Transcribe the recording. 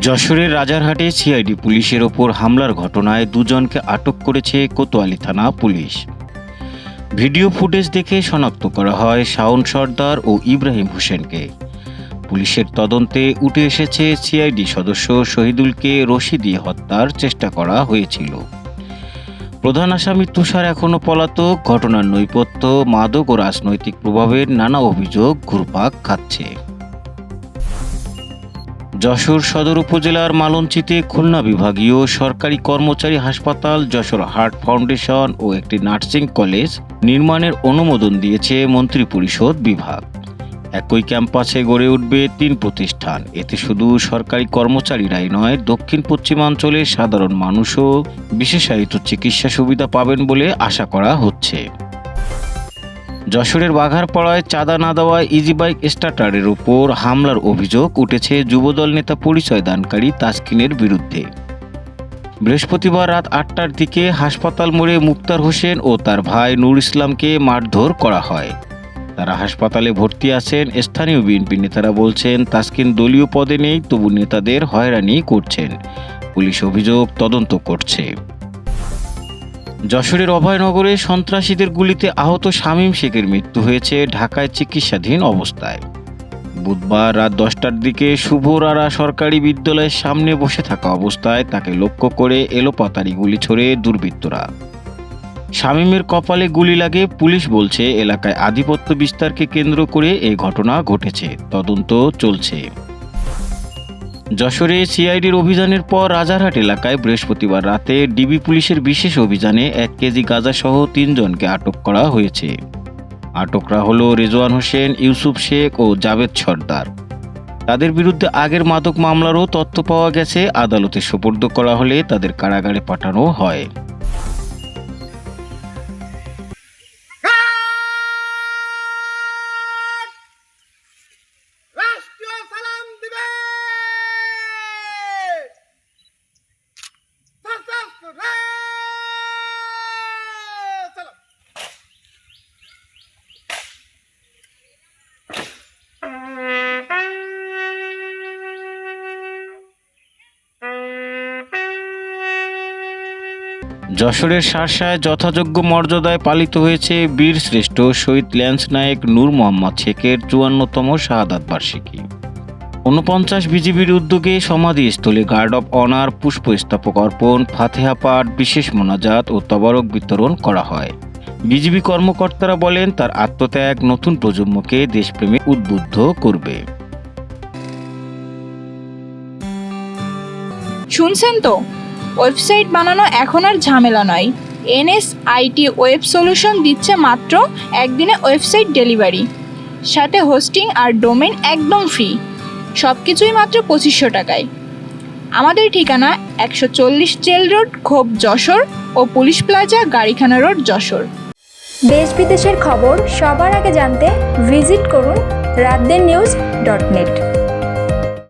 যশোরের রাজারহাটে সিআইডি পুলিশের ওপর হামলার ঘটনায় দুজনকে আটক করেছে কোতোয়ালি থানা পুলিশ। ভিডিও ফুটেজ দেখে শনাক্ত করা হয় শাওন সর্দার ও ইব্রাহিম হোসেনকে। পুলিশের তদন্তে উঠে এসেছে সিআইডি সদস্য শহীদুলকে রশি দিয়ে হত্যার চেষ্টা করা হয়েছিল। প্রধান আসামি তুষার এখনও পলাতক, ঘটনার নৈপথ্য, মাদক ও রাজনৈতিক প্রভাবের নানা অভিযোগ ঘুরপাক খাচ্ছে। যশোর সদর উপজেলার মালঞ্চিতে খুলনা বিভাগীয় সরকারি কর্মচারী হাসপাতাল যশোর হার্ট ফাউন্ডেশন ও একটি নার্সিং কলেজ নির্মাণের অনুমোদন দিয়েছে মন্ত্রিপরিষদ বিভাগ। একই ক্যাম্পাসে গড়ে উঠবে তিন প্রতিষ্ঠান। এতে শুধু সরকারি কর্মচারীরাই নয়, দক্ষিণ পশ্চিমাঞ্চলের সাধারণ মানুষও বিশেষায়িত চিকিৎসা সুবিধা পাবেন বলে আশা করা হচ্ছে। যশোরের বাঘারপাড়ায় চাঁদা না দেওয়ায় ইজি বাইক স্টার্টারের উপর হামলার অভিযোগ উঠেছে যুবদল নেতা পরিচয় দানকারী তাসকিনের বিরুদ্ধে। বৃহস্পতিবার রাত আটটার দিকে হাসপাতাল মোড়ে মুক্তার হোসেন ও তার ভাই নূর ইসলামকে মারধর করা হয়। তারা হাসপাতালে ভর্তি আছেন, স্থানীয় বিএনপি নেতারা বলছেন, তাসকিন দলীয় পদে নেই, তবু নেতাদের হয়রানি করছেন। পুলিশ অভিযোগ তদন্ত করছে। যশোরের অভয়নগরে সন্ত্রাসীদের গুলিতে আহত শামীম শেখের মৃত্যু হয়েছে ঢাকায় চিকিৎসাধীন অবস্থায়। বুধবার রাত দশটার দিকে শুভরারা সরকারি বিদ্যালয়ের সামনে বসে থাকা অবস্থায় তাকে লক্ষ্য করে এলোপাতারি গুলি ছড়ে দুর্বৃত্তরা। শামীমের কপালে গুলি লাগে, পুলিশ বলছে, এলাকায় আধিপত্য বিস্তারকে কেন্দ্র করে এই ঘটনা ঘটেছে, তদন্ত চলছে। যশোরে সিআইডির অভিযানের পর রাজারহাট এলাকায় বৃহস্পতিবার রাতে ডিবি পুলিশের বিশেষ অভিযানে এক কেজি গাঁজাসহ তিনজনকে আটক করা হয়েছে। আটকরা হল রেজওয়ান হোসেন, ইউসুফ শেখ ও জাভেদ সর্দার। তাদের বিরুদ্ধে আগের মাদক মামলারও তথ্য পাওয়া গেছে। আদালতে সোপর্দ করা হলে তাদের কারাগারে পাঠানো হয়। যশোরের শার্শায় যথাযোগ্য মর্যাদায় পালিত হয়েছে বীর শ্রেষ্ঠ শহীদ ল্যান্স নায়ক নূর মোহাম্মদ শেখের চুয়ান্নতম শাহাদাত বার্ষিকী। ঊনপঞ্চাশ বিজিবির উদ্যোগে সমাধিস্থলে গার্ড অব অনার পুষ্পস্তবক অর্পণ, ফাতেহা পাঠ, বিশেষ মোনাজাত ও তবারক বিতরণ করা হয়। বিজিবি কর্মকর্তারা বলেন, তার আত্মত্যাগ নতুন প্রজন্মকে দেশপ্রেমে উদ্বুদ্ধ করবে। শুনছেন তো? ওয়েবসাইট বানানো এখন আর ঝামেলা নয়। এনএসআইটি ওয়েব সলিউশন দিচ্ছে মাত্র একদিনে ওয়েবসাইট ডেলিভারি। সাথে হোস্টিং আর ডোমেন একদম ফ্রি। সব কিছুই মাত্র পঁচিশশো টাকায়। আমাদের ঠিকানা একশো চল্লিশ জেল রোড খোপ যশোর ও পুলিশ প্লাজা, গাড়িখানা রোড, যশোর। দেশ বিদেশের খবর সবার আগে জানতে ভিজিট করুন রাতদের নিউজ ডট নেট।